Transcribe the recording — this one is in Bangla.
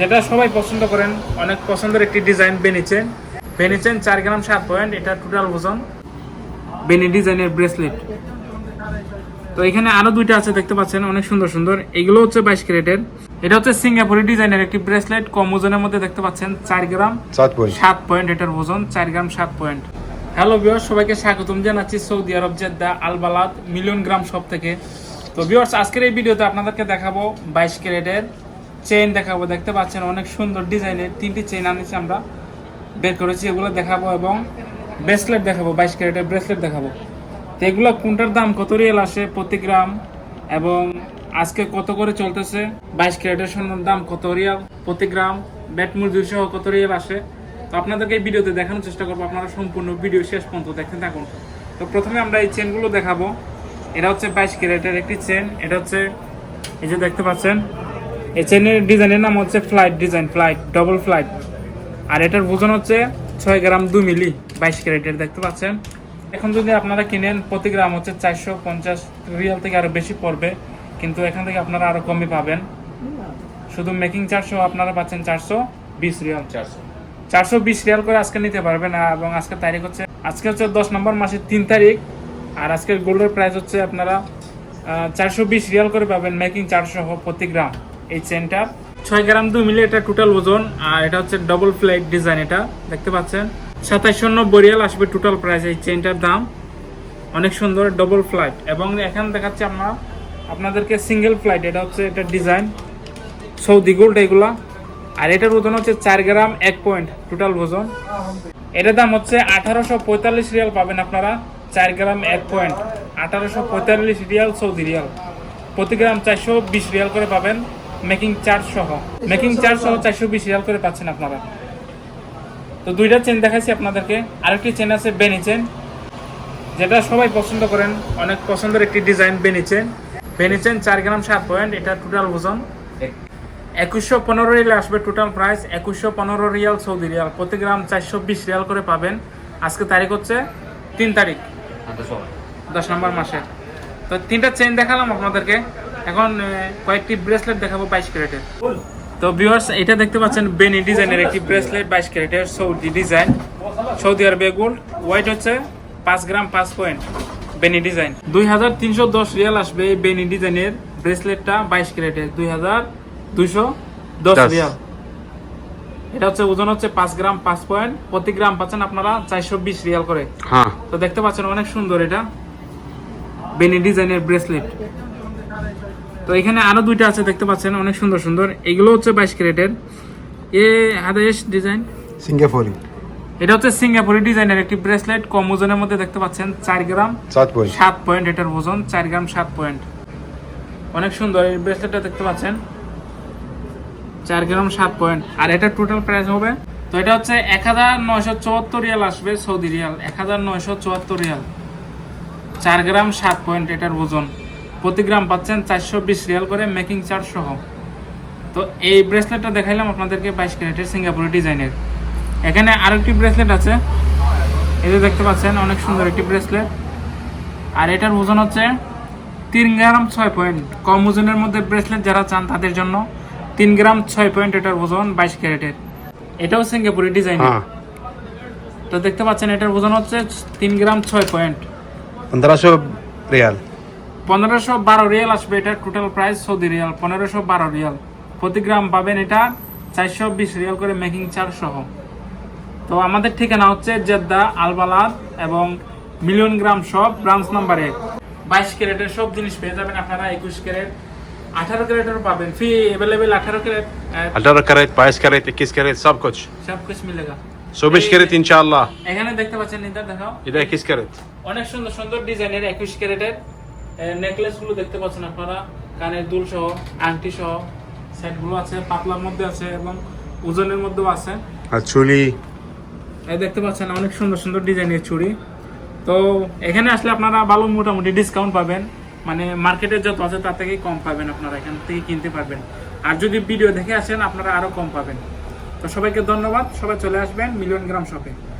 যেটা সবাই পছন্দ করেন অনেক পছন্দের একটি ডিজাইন বেনিচেন বেনিচেন চার গ্রাম সাত পয়েন্ট এটা টোটাল ওজন। বেনি ডিজাইনের ব্রেসলেট তো এখানে আরও দুইটা আছে দেখতে পাচ্ছেন অনেক সুন্দর সুন্দর। এগুলো হচ্ছে বাইশ ক্যারেটের। এটা হচ্ছে সিঙ্গাপুরি ডিজাইনের একটি ব্রেসলেট কম ওজনের মধ্যে দেখতে পাচ্ছেন চার গ্রাম সাত পয়েন্ট এটার ওজন চার গ্রাম সাত পয়েন্ট হ্যালো বিয়ার্স সবাইকে স্বাগতম জানাচ্ছি Saudi Arab Jeddah Al Balad million gram সব থেকে। তো বিয়ার্স আজকের এই ভিডিওতে আপনাদেরকে দেখাবো বাইশ ক্যারেটের চেইন দেখাবো, দেখতে পাচ্ছেন অনেক সুন্দর ডিজাইনের তিনটি চেইন আনিছি আমরা। বের করেছি, এগুলো দেখাবো এবং ব্রেসলেট দেখাবো, বাইশ ক্যারেটের ব্রেসলেট দেখাবো। তো এগুলো কোনটার দাম, কত রিয়েল আসে, প্রতি গ্রাম এবং আজকে কত করে চলতেছে, বাইশ ক্যারেটের সোনার দাম কত রিয়াল প্রতি গ্রাম ব্যাট মজুরি সহ কত রিয়াল আসে। তো আপনাদেরকে এই ভিডিওতে দেখানোর চেষ্টা করব, আপনারা সম্পূর্ণ ভিডিও শেষ পর্যন্ত দেখতে থাকুন। তো প্রথমে আমরা এই চেনগুলো দেখাবো। এটা হচ্ছে বাইশ ক্যারেটের একটি চেন এটা হচ্ছে, এই যে দেখতে পাচ্ছেন এই চেনের ডিজাইনের নাম হচ্ছে flight design flight double flight আর এটার ওজন হচ্ছে ছয় গ্রাম দু মিলি বাইশ ক্যারেটের দেখতে পাচ্ছেন? এখন যদি আপনারা কিনেন প্রতি গ্রাম হচ্ছে চারশো পঞ্চাশ রিয়াল থেকে আরও বেশি পড়বে কিন্তু এখান থেকে আপনারা আরও কমই পাবেন। শুধু মেকিং চারশো আপনারা পাচ্ছেন চারশো বিশ রিয়াল। চারশো। চারশো বিশ রিয়াল করে আজকে নিতে পারবেন এবং আজকের তারিখ হচ্ছে আজকে হচ্ছে দশ নম্বর মাসের তিন তারিখ আর আজকের গোল্ডের প্রাইস হচ্ছে আপনারা চারশো বিশ রিয়াল করে পাবেন মেকিং চারশো প্রতি গ্রাম। এই চেনটা ছয় গ্রাম দু মিলে এটা টোটাল ওজন, আর এটা হচ্ছে ডবল প্লেট ডিজাইন এটা, দেখতে পাচ্ছেন? সাতাইশশো নব্বই রিয়াল আসবে টোটাল প্রাইস এই চেনটার দাম। অনেক সুন্দর ডবল ফ্লাইট এবং এখানে দেখাচ্ছে আমরা আপনাদেরকে সিঙ্গেল ফ্লাইট এটা হচ্ছে এটা ডিজাইন সৌদি গোল্ড এগুলা। আর এটার ওজন হচ্ছে চার গ্রাম এক পয়েন্ট টোটাল ওজন। এটার দাম হচ্ছে আঠারোশো পঁয়তাল্লিশ রিয়াল পাবেন আপনারা, চার গ্রাম এক পয়েন্ট আঠারোশো পঁয়তাল্লিশ রিয়াল সৌদি রিয়াল। প্রতি গ্রাম চারশো বিশ রিয়াল করে পাবেন। মেকিং চার্জ সহ। মেকিং চার্জ সহ চারশো বিশ রিয়াল করে পাচ্ছেন আপনারা। তো দুইটা চেন দেখাচ্ছি আপনাদেরকে। আরেকটি চেন আছে বেনি চেন যেটা সবাই পছন্দ করেন। অনেক পছন্দের একটি ডিজাইন বেনিচেন বেনিচেন চার গ্রাম সাত পয়েন্ট এটা টোটাল ওজন। একুশশো পনেরো রিয়াল আসবে টোটাল প্রাইস একুশশো পনেরো রিয়াল সৌদি রিয়াল। প্রতি গ্রাম চারশো বিশ রিয়াল করে পাবেন। আজকে তারিখ হচ্ছে তিন তারিখ। দশ নম্বর মাসে। তো তিনটা চেন দেখালাম আপনাদেরকে। এখন কয়েকটি ব্রেসলেট দেখাবো বাইশ ক্যারেটের। তো ভিউয়ার্স এটা দেখতে পাচ্ছেন বেনি ডিজাইনের একটি ব্রেসলেট বাইশ ক্যারেটের সৌদি ডিজাইন সৌদি আরবে গোল্ড ওয়েট হচ্ছে পাঁচ গ্রাম পাঁচ পয়েন্ট বেনি ডিজাইন দুই হাজার তিনশো দশ রিয়াল আসবে এই বেনি ডিজাইনের ব্রেসলেটটা বাইশ ক্যারেটের। দুই হাজার দুইশো দশ দশ। রিয়াল এটা হচ্ছে ওজন হচ্ছে পাঁচ গ্রাম পাঁচ পয়েন্ট প্রতি গ্রাম পাচ্ছেন আপনারা চারশো বিশ রিয়াল করে। হ্যাঁ। তো দেখতে পাচ্ছেন অনেক সুন্দর এটা। বেনি ডিজাইনের ব্রেসলেট তো এখানে আরও দুইটা আছে দেখতে পাচ্ছেন অনেক সুন্দর সুন্দর। এগুলো হচ্ছে বাইশ ক্যারেটের। এ আদেশ ডিজাইন? সিঙ্গাপুরি। এটা হচ্ছে সিঙ্গাপুরি ডিজাইনের একটি ব্রেসলেট কম ওজনের মধ্যে দেখতে পাচ্ছেন চার গ্রাম। সাত পয়েন্ট সাত পয়েন্ট এটার ওজন চার গ্রাম সাত পয়েন্ট অনেক সুন্দর এই ব্রেসলেটটা দেখতে পাচ্ছেন। চার গ্রাম সাত পয়েন্ট আর এটা টোটাল প্রাইস হবে? তো এটা হচ্ছে এক হাজার নয়শো চুয়াত্তর রিয়াল আসবে সৌদি রিয়াল। এক হাজার নয়শো চুয়াত্তর রিয়াল। চার গ্রাম সাত পয়েন্ট এটার ওজন। প্রতি গ্রাম পাচ্ছেন চারশো বিশ রিয়াল করে মেকিং চার্জ সহ। তো এই ব্রেসলেটটা দেখাইলাম আপনাদেরকে বাইশ ক্যারেটের সিঙ্গাপুরি ডিজাইনের। এখানে আরেকটি ব্রেসলেট আছে। এই যে দেখতে পাচ্ছেন অনেক সুন্দর একটি ব্রেসলেট আর এটার ওজন হচ্ছে তিন গ্রাম ছয় পয়েন্ট কম ওজনের মধ্যে ব্রেসলেট যারা চান তাদের জন্য তিন গ্রাম ছয় পয়েন্ট এটার ওজন বাইশ ক্যারেটের। এটাও সিঙ্গাপুরি ডিজাইন হ্যাঁ। তো দেখতে পাচ্ছেন এটার ওজন হচ্ছে তিন গ্রাম ছয় পয়েন্ট পনেরোশো রিয়াল। পনেরোশো বারো রিয়াল আসবে এটার টোটাল প্রাইস সৌদি রিয়াল পনেরোশো বারো রিয়াল প্রতি গ্রাম পাবেন এটা চারশো বিশ রিয়াল করে মেকিং চার্জ সহ তো আমাদের ঠিকানা হচ্ছে জেদ্দা আলবালাদ এবং million gram shop branch number এক বাইশ ক্যারেটের সব জিনিস পেয়ে যাবেন আপনারা একুশ ক্যারেট আঠারো ক্যারেটেরও পাবেন ফি অ্যাভেলেবেল আঠারো ক্যারেট अठारह कैरेट बाईस कैरेट इक्कीस कैरेट सब कुछ সব কিছু মিলেগা चौबीस कैरेट इंशाल्लाह এখানে দেখতে পাচ্ছেন নিদার দেখাও इधर इक्कीस कैरेट অনেক সুন্দর সুন্দর ডিজাইনের একুশ ক্যারেটের নেকলেসগুলো দেখতে পাচ্ছেন আপনারা। কানের দুল সহ আংটি সহ সেটগুলো আছে পাতলার মধ্যে আছে এবং ওজনের মধ্যেও আছে। আর চুলি? এই দেখতে পাচ্ছেন অনেক সুন্দর সুন্দর ডিজাইনের চুড়ি। তো এখানে আসলে আপনারা ভালো মোটামুটি ডিসকাউন্ট পাবেন। মানে মার্কেটে যত আছে তার থেকেই কম পাবেন আপনারা এখান থেকে কিনতে পারবেন। আর যদি ভিডিও দেখে আসেন আপনারা আরও কম পাবেন। তো সবাইকে ধন্যবাদ। সবাই চলে আসবেন মিলিয়ন গ্রাম শপে।